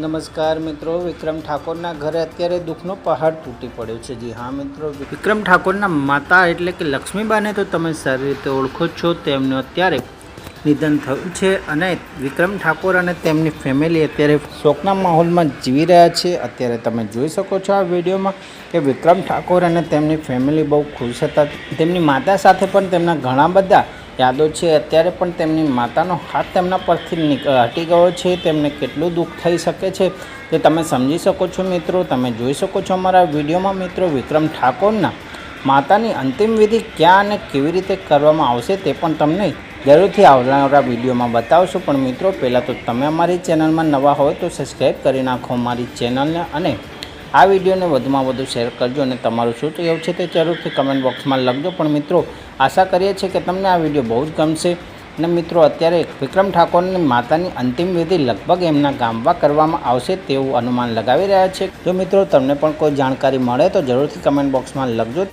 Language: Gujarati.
નમસ્કાર મિત્રો, વિક્રમ ઠાકોરના ઘરે અત્યારે દુઃખનો પહાડ તૂટી પડ્યો છે. જી હા મિત્રો, વિક્રમ ઠાકોરના માતા એટલે કે લક્ષ્મીબાને તો તમે સારી રીતે ઓળખો છો, તેમનું અત્યારે નિધન થયું છે અને વિક્રમ ઠાકોર અને તેમની ફેમિલી અત્યારે શોકના માહોલમાં જીવી રહ્યા છે. અત્યારે તમે જોઈ શકો છો આ વિડીયોમાં કે વિક્રમ ઠાકોર અને તેમની ફેમિલી બહુ ખુશ હતા. તેમની માતા સાથે પણ તેમના ઘણા બધા યાદો છે, અત્યારે પણ તેમની માતાનો હાથ તેમના પરથી હટી ગયો છે. તેમને કેટલું દુઃખ થઈ શકે છે તે તમે સમજી શકો છો મિત્રો. તમે જોઈ શકો છો અમારા વિડીયોમાં મિત્રો વિક્રમ ઠાકોરના માતાની અંતિમ વિધિ ક્યાં અને કેવી રીતે કરવામાં આવશે તે પણ તમને જરૂરથી આવનારા વિડીયોમાં બતાવશું. પણ મિત્રો, પહેલાં તો તમે અમારી ચેનલમાં નવા હોય તો સબસ્ક્રાઈબ કરી નાખો, અમારી ચેનલને અને આ વિડીયોને વધુમાં વધુ શેર કરજો અને તમારું શું તો છે તે જરૂરથી કમેન્ટ બોક્સમાં લખજો. પણ મિત્રો, આશા કરીએ છીએ કે તમને આ વીડિયો બહુ જ ગમશે. અને મિત્રો, અત્યારે વિક્રમ ઠાકોરની માતાની અંતિમ વિધિ લગભગ એમના ગામમાં કરવામાં આવશે તેવું અનુમાન લગાવી રહ્યા છે. જો મિત્રો તમને પણ કોઈ જાણકારી મળે તો જરૂરથી કમેન્ટ બોક્સમાં લખજો.